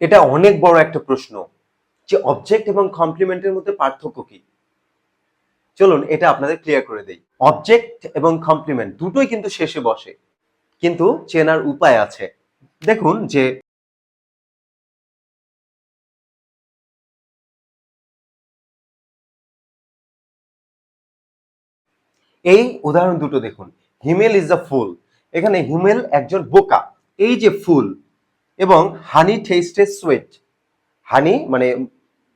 এটা অনেক বড় একটা প্রশ্ন যে অবজেক্ট এবং কমপ্লিমেন্টের মধ্যে পার্থক্য কি? চলুন এটা আপনাদের ক্লিয়ার করে দেই। অবজেক্ট এবং কমপ্লিমেন্ট দুটোই কিন্তু শেষে বসে, কিন্তু চেনার উপায় আছে। দেখুন যে এই উদাহরণ দুটো দেখুন। Himel is the fool. এখানে হিমেল একজন বোকা। এই যে ফুল এবং হানি টেস্টে সুইট হানি মানে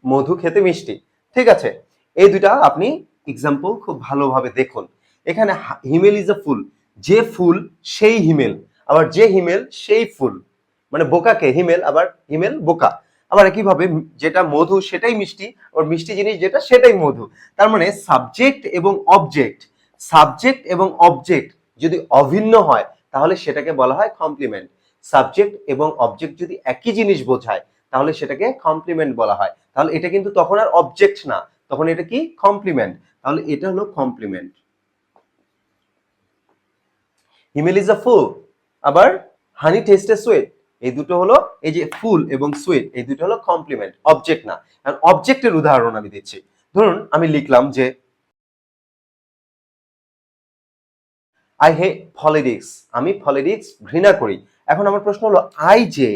মধু খেতে মিষ্টি। ঠিক আছে? এই দুটা আপনি এক্সাম্পল খুব ভালোভাবে দেখুন। এখানে হিমেল ইজ আ ফুল। যে ফুল, সেই হিমেল। আবার যে হিমেল, সেই ফুল। মানে বোকাকে হিমেল, আবার হিমেল বোকা। আবার একইভাবে যেটা মধু, সেটাই মিষ্টি। আবার মিষ্টি জিনিস যেটা, সেটাই মধু। তার মানে সাবজেক্ট এবং অবজেক্ট সাবজেক্ট এবং অবজেক্ট যদি অভিন্ন হয়, তাহলে সেটাকে বলা হয় কমপ্লিমেন্ট সাবজেক্ট এবং অবজেক্ট যদি একই জিনিস বোঝায়, তাহলে সেটাকে কমপ্লিমেন্ট বলা হয়। তাহলে এটা কিন্তু তখন আর অবজেক্ট না, তখন এটা কি? কমপ্লিমেন্ট তাহলে এটা হলো কমপ্লিমেন্ট হিমেল ইজ আ ফুল, আবার হানি টেস্টে সুইট। এই দুটো হলো, এই যে ফুল এবং সুইট, এই দুটো হলো কমপ্লিমেন্ট অবজেক্ট না। অবজেক্টের উদাহরণ আমি দিচ্ছি। ধরুন, আমি লিখলাম যে আই হে পলিটিক্স আমি পলিটিক্স ঘৃণা করি। এখন আমার প্রশ্ন হলো আই যে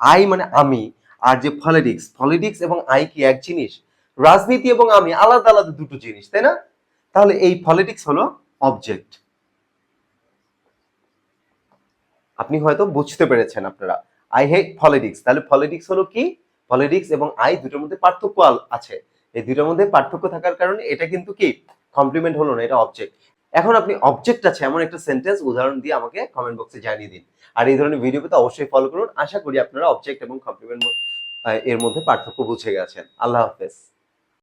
আই মানে আমি, আর যে পলিটিক্স পলিটিক্স এবং আই কি এক জিনিস? রাজনীতি এবং আমি আলাদা আলাদা দুটো জিনিস, তাই না? তাহলে এই পলিটিক্স হলো অবজেক্ট আপনি হয়তো বুঝতে পেরেছেন আপনারা আই হেট পলিটিক্স তাহলে পলিটিক্স হলো কি? পলিটিক্স এবং আই দুটোর মধ্যে পার্থক্য আছে। এই দুটোর মধ্যে পার্থক্য থাকার কারণে এটা কিন্তু কি? কমপ্লিমেন্ট হলো না, এটা অবজেক্ট এখন আপনি অবজেক্ট আছে, এমন একটা সেন্টেন্স উদাহরণ দিয়ে আমাকে কমেন্ট বক্সে জানিয়ে দিন। আর এই ধরনের ভিডিও পেতে অবশ্যই ফলো করুন। আশা করি আপনারা অবজেক্ট এবং কমপ্লিমেন্ট এর মধ্যে পার্থক্য বুঝে গেছেন। আল্লাহ হাফেজ।